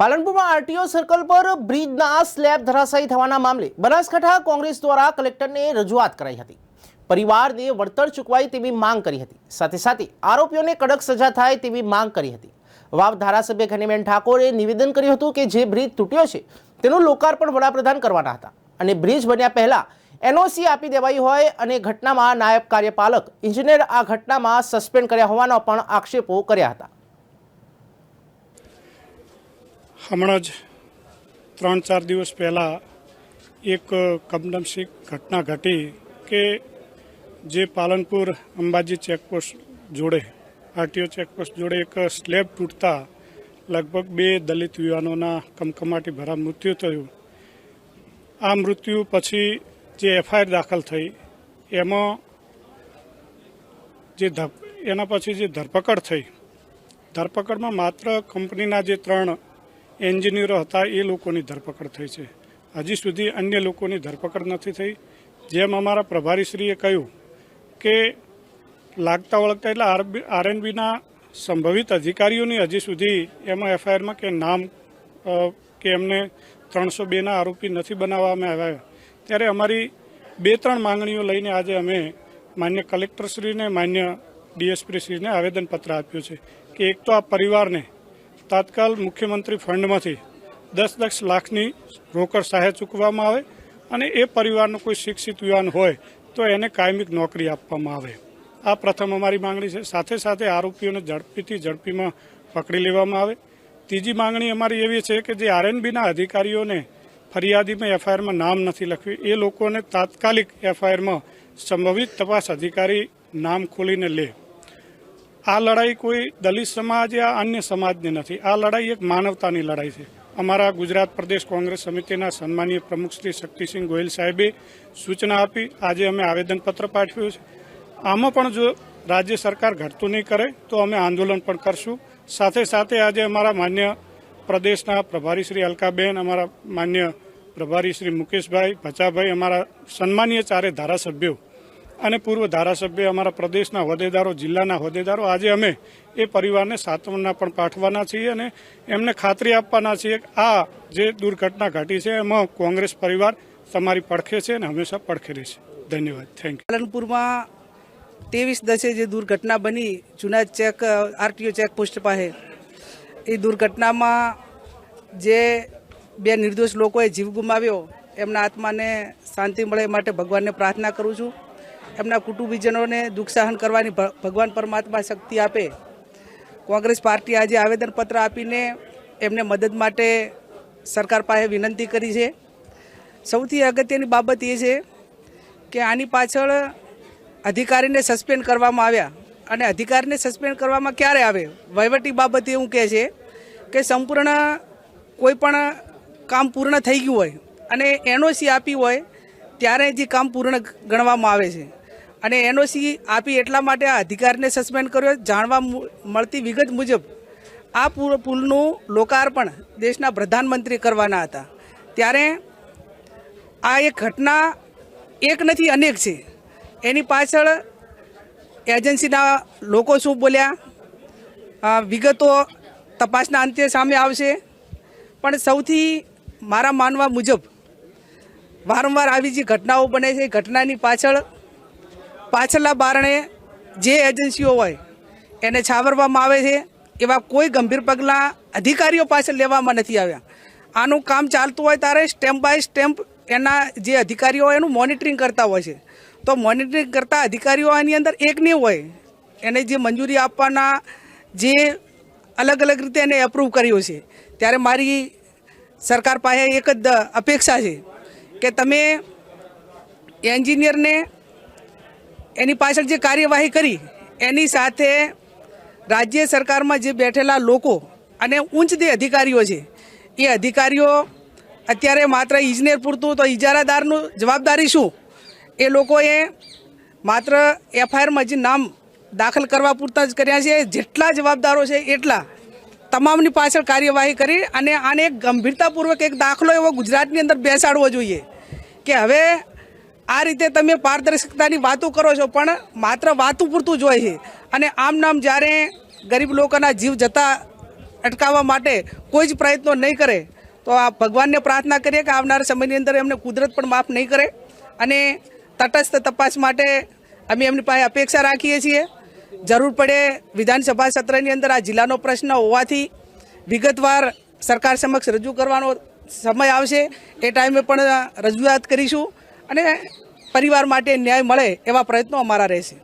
પાલનપુરમાં RTO circle પર બ્રિજના slab ધરાશાયી થવાના મામલે બનાસકાંઠા કોંગ્રેસ દ્વારા કલેક્ટરને રજૂઆત કરાઈ હતી. પરિવારને વળતર ચૂકવાય તેવી માંગ કરી હતી. સાથે સાથે આરોપીઓને કડક સજા થાય તેવી માંગ કરી હતી. વાવ ધારાસભ્ય ઘનીબેન ઠાકોરે નિવેદન કર્યું હતું કે જે બ્રિજ તૂટ્યો છે તેનું લોકાર્પણ વડાપ્રધાન કરવાના હતા અને બ્રિજ બન્યા પહેલાં એનઓસી આપી દેવાઈ હોય અને ઘટનામાં નાયબ કાર્યપાલક, ઇજનેર આ ઘટનામાં સસ્પેન્ડ કર્યા હોવાના પણ આક્ષેપો કર્યા હતા. હમણાં જ ત્રણ ચાર દિવસ પહેલાં એક કમનસીબ ઘટના ઘટી કે જે પાલનપુર અંબાજી ચેકપોસ્ટ જોડે, આરટીઓ ચેકપોસ્ટ જોડે એક સ્લેબ તૂટતા લગભગ બે દલિત યુવાનોના કમકમાટી ભરા મૃત્યુ થયું. આ મૃત્યુ પછી જે એફઆઈઆર દાખલ થઈ, એમાં જે એના પછી જે ધરપકડ થઈ, ધરપકડમાં માત્ર કંપનીના જે ત્રણ એન્જિનિયરો હતા, એ લોકોની ધરપકડ થઈ છે. હજી સુધી અન્ય લોકોની ધરપકડ નથી થઈ. જેમ અમારા પ્રભારીશ્રીએ કહ્યું કે લાગતા વળગતા એટલે આરએનબીના સંભવિત અધિકારીઓની હજી સુધી એમાં એફઆઈઆરમાં કે નામ કે એમને ત્રણસો બેના આરોપી નથી બનાવવામાં આવ્યા. ત્યારે અમારી બે ત્રણ માંગણીઓ લઈને આજે અમે માન્ય કલેક્ટરશ્રીને, માન્ય ડીએસપીશ્રીને આવેદનપત્ર આપ્યું છે કે એક તો આ પરિવારને તાત્કાલ મુખ્યમંત્રી ફંડમાંથી દસ દસ લાખની રોકડ સહાય ચૂકવવામાં આવે અને એ પરિવારનો કોઈ શિક્ષિત યુવાન હોય તો એને કાયમિક નોકરી આપવામાં આવે. આ પ્રથમ અમારી માંગણી છે. સાથે સાથે આરોપીઓને ઝડપીથી ઝડપીમાં પકડી લેવામાં આવે. ત્રીજી માંગણી અમારી એવી છે કે જે આરએનબીના અધિકારીઓને ફરિયાદીમાં એફઆઈઆરમાં નામ નથી લખ્યું. એ લોકોને તાત્કાલિક એફઆઈઆરમાં સંભવિત તપાસ અધિકારી નામ ખોલીને લે. આ લડાઈ કોઈ દલિત સમાજ યા અન્ય સમાજની નથી. આ લડાઈ એક માનવતાની લડાઈ છે. અમારા ગુજરાત પ્રદેશ કોંગ્રેસ સમિતિના સન્માનીય પ્રમુખ શ્રી શક્તિસિંહ ગોયલ સાહેબે સૂચના આપી. આજે અમે આવેદનપત્ર પાઠવ્યું છે. આમાં પણ જો રાજ્ય સરકાર ઘટતું નહીં કરે, તો અમે આંદોલન પણ કરશું. સાથે સાથે આજે અમારા માન્ય પ્રદેશના પ્રભારી શ્રી અલકાબેન, અમારા માન્ય પ્રભારી શ્રી મુકેશભાઈ ભચાભાઈ, અમારા સન્માનીય ચારે ધારાસભ્યો અને પૂર્વ ધારાસભ્ય અમારા પ્રદેશના હોદ્દેદારો, જિલ્લાના હોદ્દેદારો, આજે અમે એ પરિવારને સાંત્વના પણ પાઠવાના છીએ અને એમને ખાતરી આપવાના છીએ કે આ જે દુર્ઘટના ઘટી છે, એમાં કોંગ્રેસ પરિવાર તમારી પડખે છે અને હંમેશા પડખે રહેશે. ધન્યવાદ. થેન્ક યુ પાલનપુરમાં ત્રેવીસ દસે જે દુર્ઘટના બની, જૂના ચેક, આરટીઓ ચેકપોસ્ટ પાસે, એ દુર્ઘટનામાં જે બે નિર્દોષ લોકોએ જીવ ગુમાવ્યો, એમના આત્માને શાંતિ મળે માટે ભગવાનને પ્રાર્થના કરું છું. એમના કુટુંબીજનોને દુઃખ સહન કરવાની ભગવાન પરમાત્મા શક્તિ આપે. કોંગ્રેસ પાર્ટી આજે આવેદનપત્ર આપીને એમને મદદ માટે સરકાર પાસે વિનંતી કરી છે. સૌથી અગત્યની બાબત એ છે કે આની પાછળ અધિકારીને સસ્પેન્ડ કરવામાં આવ્યા અને અધિકારીને સસ્પેન્ડ કરવામાં ક્યારે આવે? વહીવટી બાબત એવું કહે છે કે સંપૂર્ણ કોઈ પણ કામ પૂર્ણ થઈ ગયું હોય અને એનઓસી આપી હોય, ત્યારે જે કામ પૂર્ણ ગણવામાં આવે છે. અને એનઓસી આપી એટલા માટે આ અધિકારીને સસ્પેન્ડ કર્યો. જાણવા મળતી વિગત મુજબ, આ પુલ પુલનું લોકાર્પણ દેશના પ્રધાનમંત્રી કરવાના હતા. ત્યારે આ એક ઘટના એક નથી, અનેક છે. એની પાછળ એજન્સીના લોકો શું બોલ્યા? વિગતો તપાસના અંતે સામે આવશે. પણ સૌથી મારા માનવા મુજબ, વારંવાર આવી જે ઘટનાઓ બને છે, એ ઘટનાની પાછળ પાછળના બારણે જે એજન્સીઓ હોય, એને છાવરવામાં આવે છે, એવા કોઈ ગંભીર પગલાં અધિકારીઓ પાછળ લેવામાં નથી આવ્યા. આનું કામ ચાલતું હોય ત્યારે સ્ટેમ્પ બાય સ્ટેમ્પ એના જે અધિકારીઓ હોય એનું મોનિટરિંગ કરતા હોય છે. તો મોનિટરિંગ કરતા અધિકારીઓ આની અંદર એક નહીં હોય, એને જે મંજૂરી આપવાના જે અલગ અલગ રીતે એને એપ્રૂવ કર્યો છે. ત્યારે મારી સરકાર પાસે એક જ અપેક્ષા છે કે તમે એન્જિનિયરને એની પાછળ જે કાર્યવાહી કરી, એની સાથે રાજ્ય સરકારમાં જે બેઠેલા લોકો અને ઉચ્ચ જે અધિકારીઓ છે, એ અધિકારીઓ અત્યારે માત્ર ઇજનેર પૂરતું તો ઇજારાદારનું જવાબદારી શું? એ લોકોએ માત્ર એફઆઈઆરમાં જે નામ દાખલ કરવા પૂરતા જ કર્યા છે, જેટલા જવાબદારો છે એટલા તમામની પાછળ કાર્યવાહી કરી અને આને એક ગંભીરતાપૂર્વક એક દાખલો એવો ગુજરાતની અંદર બેસાડવો જોઈએ કે હવે આ રીતે તમે પારદર્શકતાની વાતો કરો છો, પણ માત્ર વાતું પૂરતું જ હોય છે. અને આમ નામ જ્યારે ગરીબ લોકોના જીવ જતા અટકાવવા માટે કોઈ જ પ્રયત્નો નહીં કરે, તો આ ભગવાનને પ્રાર્થના કરીએ કે આવનારા સમયની અંદર એમને કુદરત પણ માફ નહીં કરે. અને તટસ્થ તપાસ માટે અમે એમની પાસે અપેક્ષા રાખીએ છીએ. જરૂર પડે વિધાનસભા સત્રની અંદર આ જિલ્લાનો પ્રશ્ન હોવાથી વિગતવાર સરકાર સમક્ષ રજૂ કરવાનો સમય આવશે. એ ટાઈમે પણ રજૂઆત કરીશું. અને પરિવાર માટે ન્યાય મળે એવા પ્રયત્નો અમારા રહેશે.